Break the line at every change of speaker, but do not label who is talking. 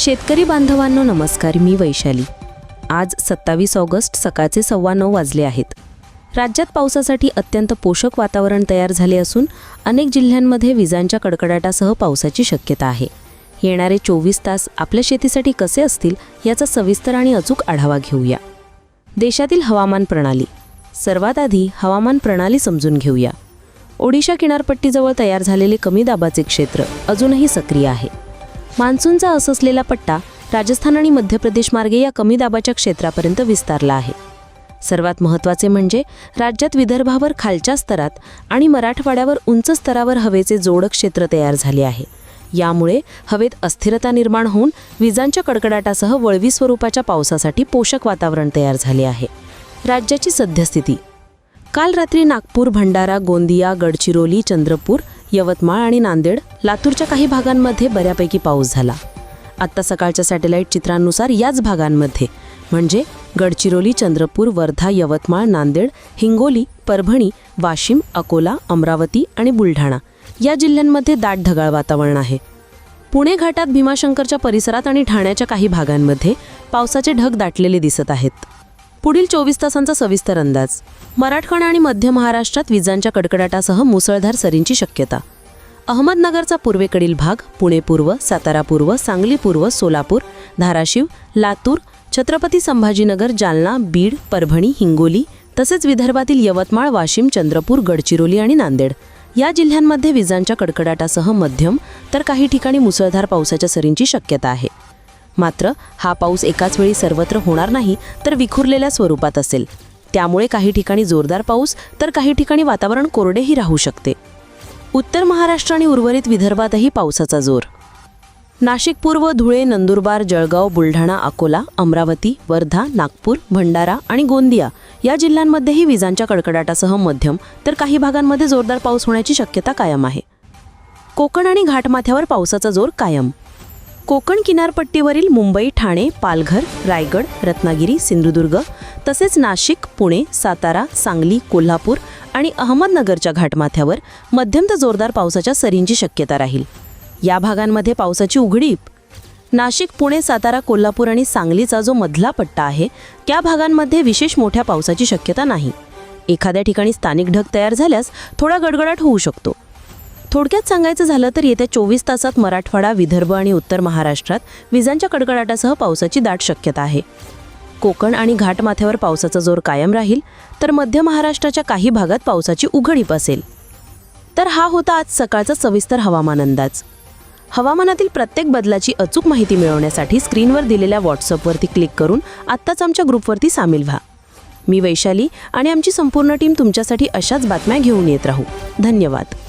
शेतकरी बांधवांनो नमस्कार. मी वैशाली. आज सत्तावीस ऑगस्ट सकाळचे सव्वा नऊ वाजले आहेत. राज्यात पावसासाठी अत्यंत पोषक वातावरण तयार झाले असून अनेक जिल्ह्यांमध्ये विजांच्या कडकडाटासह पावसाची शक्यता आहे. येणारे चोवीस तास आपल्या शेतीसाठी कसे असतील याचा सविस्तर आणि अचूक आढावा घेऊया. देशातील हवामान प्रणाली. सर्वात आधी हवामान प्रणाली समजून घेऊया. ओडिशा किनारपट्टीजवळ तयार झालेले कमी दाबाचे क्षेत्र अजूनही सक्रिय आहे. मान्सूनचा अससलेला पट्टा राजस्थान आणि मध्य प्रदेश मार्गे या कमी दाबाच्या क्षेत्रापर्यंत विस्तारला आहे. सर्वात महत्त्वाचे म्हणजे राज्यात विदर्भावर खालच्या स्तरात आणि मराठवाड्यावर उंच स्तरावर हवेचे जोड क्षेत्र तयार झाले आहे. यामुळे हवेत अस्थिरता निर्माण होऊन विजांच्या कडकडाटासह वळवी स्वरूपाच्या पावसासाठी पोषक वातावरण तयार झाले आहे. राज्याची सद्यस्थिती. काल रात्री नागपूर भंडारा गोंदिया गडचिरोली चंद्रपूर यवतमाळ आणि नांदेड लातूरच्या काही भागांमध्ये बऱ्यापैकी पाऊस झाला. आत्ता सकाळच्या सॅटेलाईट चित्रांनुसार याच भागांमध्ये म्हणजे गडचिरोली चंद्रपूर वर्धा यवतमाळ नांदेड हिंगोली परभणी वाशिम अकोला अमरावती आणि बुलढाणा या जिल्ह्यांमध्ये दाट ढगाळ वातावरण आहे. पुणे घाटात भीमाशंकरच्या परिसरात आणि ठाण्याच्या काही भागांमध्ये पावसाचे ढग दाटलेले दिसत आहेत. पुढील चोवीस तासांचा सविस्तर अंदाज. मराठवाडा आणि मध्य महाराष्ट्रात विजांच्या कडकडाटासह मुसळधार सरींची शक्यता. अहमदनगरचा पूर्वेकडील भाग पुणे पूर्व सातारा पूर्व सांगली पूर्व सोलापूर धाराशिव लातूर छत्रपती संभाजीनगर जालना बीड परभणी हिंगोली तसेच विदर्भातील यवतमाळ वाशिम चंद्रपूर गडचिरोली आणि नांदेड. या जिल्ह्यांमध्ये विजांच्या कडकडाटासह मध्यम तर काही ठिकाणी मुसळधार पावसाच्या सरींची शक्यता आहे. मात्र हा पाऊस एकाच वेळी सर्वत्र होणार नाही तर विखुरलेल्या स्वरूपात असेल. त्यामुळे काही ठिकाणी जोरदार पाऊस तर काही ठिकाणी वातावरण कोरडेही राहू शकते. उत्तर महाराष्ट्र आणि उर्वरित विदर्भातही पावसाचा जोर. नाशिक पूर्व धुळे नंदुरबार जळगाव बुलढाणा अकोला अमरावती वर्धा नागपूर भंडारा आणि गोंदिया या जिल्ह्यांमध्येही विजांच्या कडकडाटासह मध्यम तर काही भागांमध्ये जोरदार पाऊस होण्याची शक्यता कायम आहे. कोकण आणि घाटमाथ्यावर पावसाचा जोर कायम. कोकण किनारपट्टीवरील मुंबई ठाणे पालघर रायगड रत्नागिरी सिंधुदुर्ग तसेच नाशिक पुणे सातारा सांगली कोल्हापूर आणि अहमदनगरच्या घाटमाथ्यावर मध्यम ते जोरदार पावसाच्या सरींची शक्यता राहील. या भागांमध्ये पावसाची उघडीप. नाशिक पुणे सातारा कोल्हापूर आणि सांगलीचा जो मधला पट्टा आहे त्या भागांमध्ये विशेष मोठ्या पावसाची शक्यता नाही. एखाद्या ठिकाणी स्थानिक ढग तयार झाल्यास थोडा गडगडाट होऊ शकतो. थोडक्यात सांगायचं झालं तर येत्या चोवीस तासात मराठवाडा विदर्भ आणि उत्तर महाराष्ट्रात विजांच्या कडकडाटासह पावसाची दाट शक्यता आहे. कोकण आणि घाटमाथ्यावर पावसाचा जोर कायम राहील तर मध्य महाराष्ट्राच्या काही भागात पावसाची उघडीप असेल. तर हा होता आज सकाळचा सविस्तर हवामान अंदाज. हवामानातील प्रत्येक बदलाची अचूक माहिती मिळवण्यासाठी स्क्रीनवर दिलेल्या व्हॉट्सअपवरती क्लिक करून आत्ताच आमच्या ग्रुपवरती सामील व्हा. मी वैशाली आणि आमची संपूर्ण टीम तुमच्यासाठी अशाच बातम्या घेऊन येत राहू. धन्यवाद.